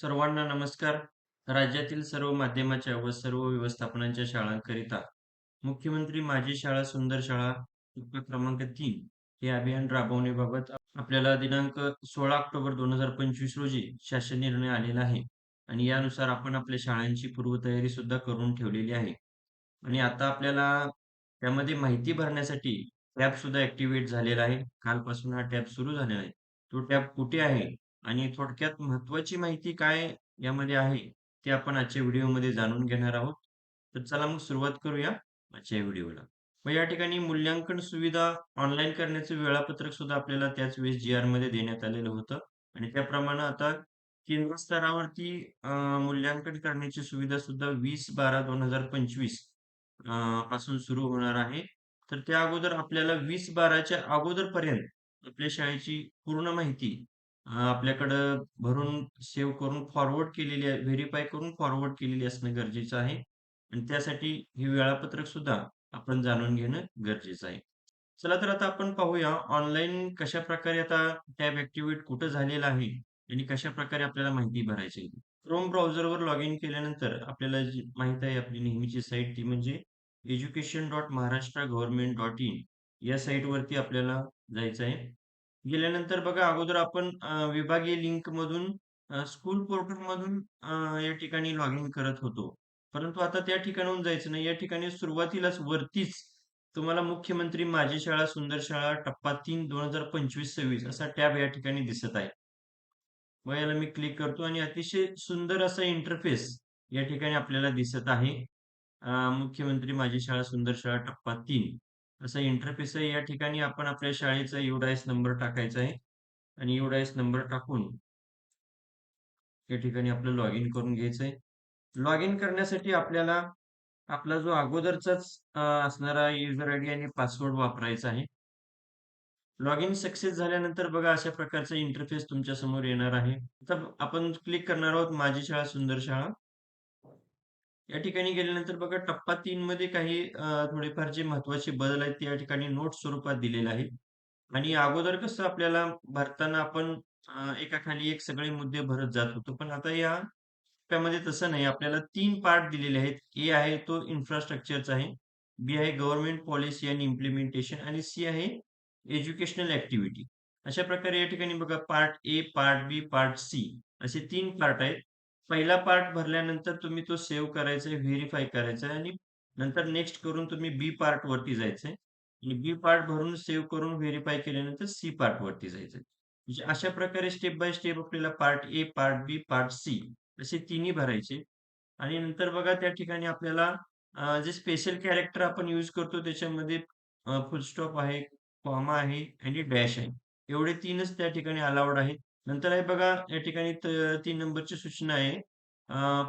सर्वांना नमस्कार. राज्यातील सर्व माध्यमाच्या व सर्व व्यवस्थापनांच्या शाळांकरिता मुख्यमंत्री माझी शाळा सुंदर शाळा क्रमांक तीन हे अभियान राबवण्याबाबत आपल्याला दिनांक 16 ऑक्टोबर 2025 रोजी शासन निर्णय आलेला आहे आणि यानुसार आपण आपल्या शाळांची पूर्वतयारी सुद्धा करून ठेवलेली आहे. आणि आता आपल्याला त्यामध्ये माहिती भरण्यासाठी टॅब सुद्धा ऍक्टिव्हेट झालेला आहे. कालपासून हा टॅब सुरू झालेला आहे. तो टॅब कुठे आहे आणि थोडक्यात महत्त्वाची माहिती काय यामध्ये आहे, ते आपण आजच्या व्हिडिओमध्ये जाणून घेणार आहोत. तर चला मग सुरुवात करूया आजच्या व्हिडिओला. मग या ठिकाणी मूल्यांकन सुविधा ऑनलाईन करण्याचं वेळापत्रक सुद्धा आपल्याला त्याच वेळेस जी-आरमध्ये देण्यात आलेलं होतं आणि त्याप्रमाणे आता केंद्र स्तरावरती मूल्यांकन करण्याची सुविधा सुद्धा वीस बारा दोन हजार पंचवीसपासून सुरू होणार आहे. तर त्या अगोदर आपल्याला 20/12च्या अगोदरपर्यंत आपल्या शाळेची पूर्ण माहिती आपल्याकडं भरून सेव्ह करून फॉरवर्ड केलेली आहे, व्हेरिफाय करून फॉरवर्ड केलेली असणं गरजेचं आहे आणि त्यासाठी हे वेळापत्रक सुद्धा आपण जाणून घेणं गरजेचं आहे. चला तर आता आपण पाहूया ऑनलाईन कशाप्रकारे आता टॅब ॲक्टिव्हेट कुठं झालेला आहे आणि कशाप्रकारे आपल्याला माहिती भरायची आहे. Chrome ब्राउझरवर लॉग इन केल्यानंतर आपल्याला जी माहीत आहे आपली नेहमीची साईट ती म्हणजे education.maharashtra.government.in या साईटवरती आपल्याला जायचं आहे. गेल्यानंतर बघा अगोदर आपण विभागीय लिंक मधून स्कूल पोर्टल मधून या ठिकाणी लॉग इन करत होतो. परंतु आता त्या ठिकाणाहून जायचं नाही. या ठिकाणी सुरुवातीलाच वरतीच तुम्हाला मुख्यमंत्री माझी शाळा सुंदर शाळा टप्पा 3 2025-26 असा टॅब या ठिकाणी दिसत आहे. व याला मी क्लिक करतो आणि अतिशय सुंदर असा इंटरफेस या ठिकाणी आपल्याला दिसत आहे. मुख्यमंत्री माझी शाळा सुंदर शाळा टप्पा तीन असा इंटरफेस आहे. या ठिकाणी आपण आपल्या शाळेचा युडायस नंबर टाकायचा आहे आणि युडायस नंबर टाकून या ठिकाणी आपलं लॉग इन करून घ्यायचं आहे. लॉग इन करण्यासाठी आपल्याला आपला जो अगोदरचाच असणारा युजर आयडी आणि पासवर्ड वापरायचा आहे. लॉग इन सक्सेस झाल्यानंतर बघा अशा प्रकारचा इंटरफेस तुमच्यासमोर येणार आहे. आता आपण क्लिक करणार आहोत माझी शाळा सुंदर शाळा. या ठिकाणी गेल्यानंतर बघा टप्पा तीन मध्ये काही थोडेफार जे महत्त्वाचे बदल आहेत ते या ठिकाणी नोट स्वरूपात दिलेले आहेत. आणि अगोदर कसं आपल्याला भरताना आपण एका एकाखाली एक सगळे मुद्दे भरत जात होतो. पण आता या टप्प्यामध्ये तसं नाही. आपल्याला तीन पार्ट दिलेले आहेत. ए आहे तो इन्फ्रास्ट्रक्चरचा आहे. बी आहे गव्हर्नमेंट पॉलिसी आणि इम्प्लिमेंटेशन आणि सी आहे एज्युकेशनल ऍक्टिव्हिटी अशा प्रकारे या ठिकाणी बघा part A, part B, part C असे तीन पार्ट आहेत. पहिला पार्ट भरल्यानंतर तुम्ही तो सेव्ह करायचा आहे, करायचा आणि नंतर नेक्स्ट करून तुम्ही बी पार्ट वरती जायचंय आणि बी पार्ट भरून सेव्ह करून व्हेरीफाय केल्यानंतर सी पार्ट वरती जायचं म्हणजे अशा प्रकारे स्टेप बाय स्टेप आपल्याला part A, part B, part C असे तिन्ही भरायचे आणि नंतर बघा त्या ठिकाणी आपल्याला जे स्पेशल कॅरेक्टर आपण यूज करतो त्याच्यामध्ये फुलस्टॉप फुल स्टॉप आहे, कॉमा आहे आणि डॅश आहे. एवढे तीनच त्या ठिकाणी अलाउड आहेत. नंतर आहे बघा या ठिकाणी तीन नंबरची सूचना आहे.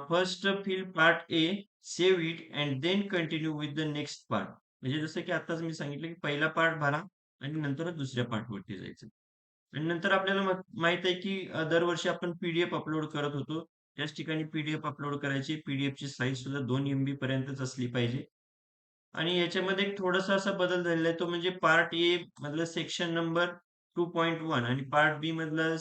First fill part A, save it and then continue with the next part. म्हणजे जसं की आताच मी सांगितलं की पहिला पार्ट भरा आणि नंतरच दुसऱ्या पार्टवरती जायचं. आणि नंतर आपल्याला माहीत आहे की दरवर्षी आपण पीडीएफ अपलोड करत होतो. त्याच ठिकाणी पीडीएफ अपलोड करायची. पीडीएफ ची साईज सुद्धा दोन एमबी पर्यंतच असली पाहिजे. आणि याच्यामध्ये एक थोडासा असा बदल झालेला आहे तो म्हणजे पार्ट ए मधलं सेक्शन नंबर 2.1 आणि पार्ट बी मधला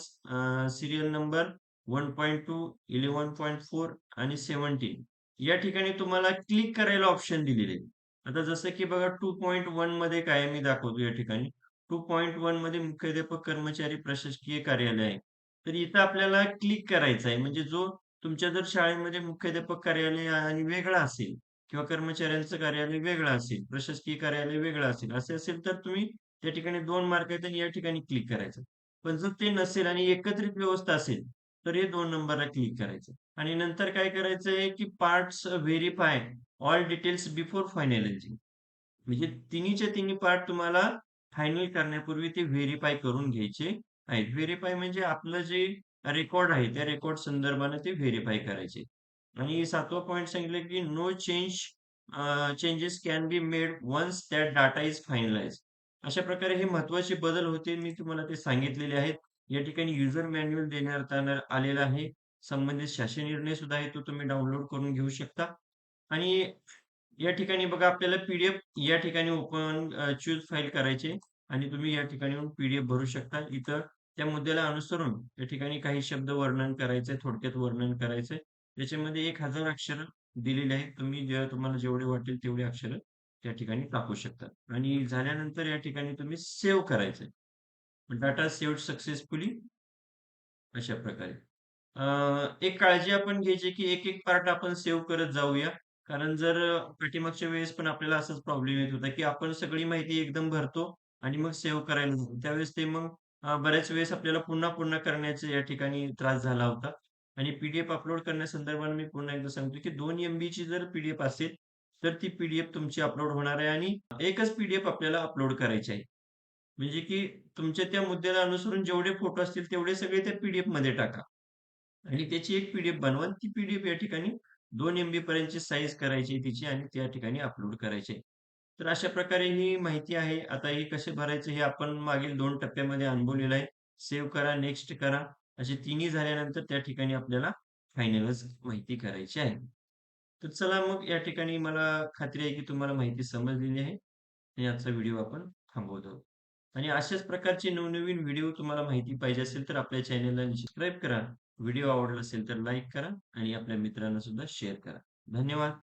serial number one point two eleven point four आणि 17 या ठिकाणी तुम्हाला क्लिक करायला ऑप्शन दिलेले आता जसं की बघा 2.1 मध्ये काय मी दाखवतो या ठिकाणी. 2.1 मध्ये मुख्याध्यापक कर्मचारी प्रशासकीय कार्यालय आहे. तर इथं आपल्याला क्लिक करायचं आहे. म्हणजे जो तुमच्या जर शाळेमध्ये मुख्याध्यापक कार्यालय आणि वेगळं असेल किंवा कर्मचाऱ्यांचं कार्यालय वेगळं असेल, प्रशासकीय कार्यालय वेगळं असेल, असे असेल तर तुम्ही त्या ठिकाणी दोन मार्क आहेत आणि या ठिकाणी क्लिक करायचं. पण जर ते नसेल आणि एकत्रित व्यवस्था असेल, तर हे दोन नंबरला क्लिक करायचं. आणि नंतर काय करायचंय की parts verify all details before finalising. म्हणजे तिन्हीच्या तिन्ही पार्ट तुम्हाला फायनल करण्यापूर्वी ते व्हेरीफाय करून घ्यायचे आहेत. व्हेरीफाय म्हणजे आपलं जे रेकॉर्ड आहे, त्या रेकॉर्ड संदर्भाने ते व्हेरीफाय करायचे. आणि सातवा पॉईंट सांगितलं की no change changes can be made once that data is finalise अशा प्रकारे हे महत्त्वाचे बदल होते. मी तुम्हाला ते सांगितलेले आहेत. या ठिकाणी युजर मॅन्युअल देण्यात आलेला आलेलं आहे. संबंधित शासन निर्णय सुद्धा आहे, तो तुम्ही डाउनलोड करून घेऊ शकता. आणि या ठिकाणी बघा आपल्याला पीडीएफ या ठिकाणी ओपन चूज फाईल करायचे आणि तुम्ही या ठिकाणी पीडीएफ भरू शकता. इथं त्या मुद्द्याला अनुसरून या ठिकाणी काही शब्द वर्णन करायचे थोडक्यात वर्णन करायचे त्याच्यामध्ये एक हजार अक्षरं दिलेली आहेत. तुम्ही जेव्हा तुम्हाला जेवढे वाटेल तेवढे अक्षरं त्या ठिकाणी टाकू शकता आणि झाल्यानंतर या ठिकाणी तुम्ही सेव्ह करायचंय. डाटा सेव्ह सक्सेसफुली अशा प्रकारे. एक काळजी आपण घ्यायची की एक-एक पार्ट आपण सेव्ह करत जाऊया. कारण जर पाठीमागच्या वेळेस पण आपल्याला असाच प्रॉब्लेम येत होता, की आपण सगळी माहिती एकदम भरतो आणि मग सेव्ह करायला जातो. त्यावेळेस ते मग बऱ्याच वेळेस आपल्याला पुन्हा-पुन्हा करण्याचा या ठिकाणी त्रास झाला होता. आणि पी-डी-एफ अपलोड करण्यासंदर्भाने मी पुन्हा एकदा सांगतो, की 2 एमबीची जर पी-डी-एफ असेल, तर ती पीडीएफ तुमची अपलोड होणार आहे आणि एकच पीडीएफ आपल्याला अपलोड करायची आहे. म्हणजे की तुमच्या त्या मुद्द्याला अनुसरून जेवढे फोटो असतील तेवढे सगळे त्या पीडीएफमध्ये टाका. आणि त्याची एक पीडीएफ बनवा ती पीडीएफ या ठिकाणी दोन एमबी पर्यंतची साईज करायची आहे तिची आणि त्या ठिकाणी अपलोड करायची आहे. तर अशा प्रकारे ही माहिती आहे. आता हे कसे भरायचे हे आपण मागील दोन टप्प्यामध्ये अनुभवलेलं आहे. सेव्ह करा, नेक्स्ट करा. असे तिन्ही झाल्यानंतर त्या ठिकाणी आपल्याला फायनलच माहिती करायची आहे. तर चला मग या ठिकाणी मला खात्री आहे, की तुम्हाला माहिती समजलेली आहे. आणि आजचा व्हिडिओ आपण थांबवतो. आणि अशाच प्रकारचे नवनवीन व्हिडिओ तुम्हाला माहिती पाहिजे असेल तर आपल्या चॅनलला सबस्क्राईब करा. व्हिडिओ आवडला असेल तर लाईक करा आणि आपल्या मित्रांना सुद्धा शेअर करा. धन्यवाद.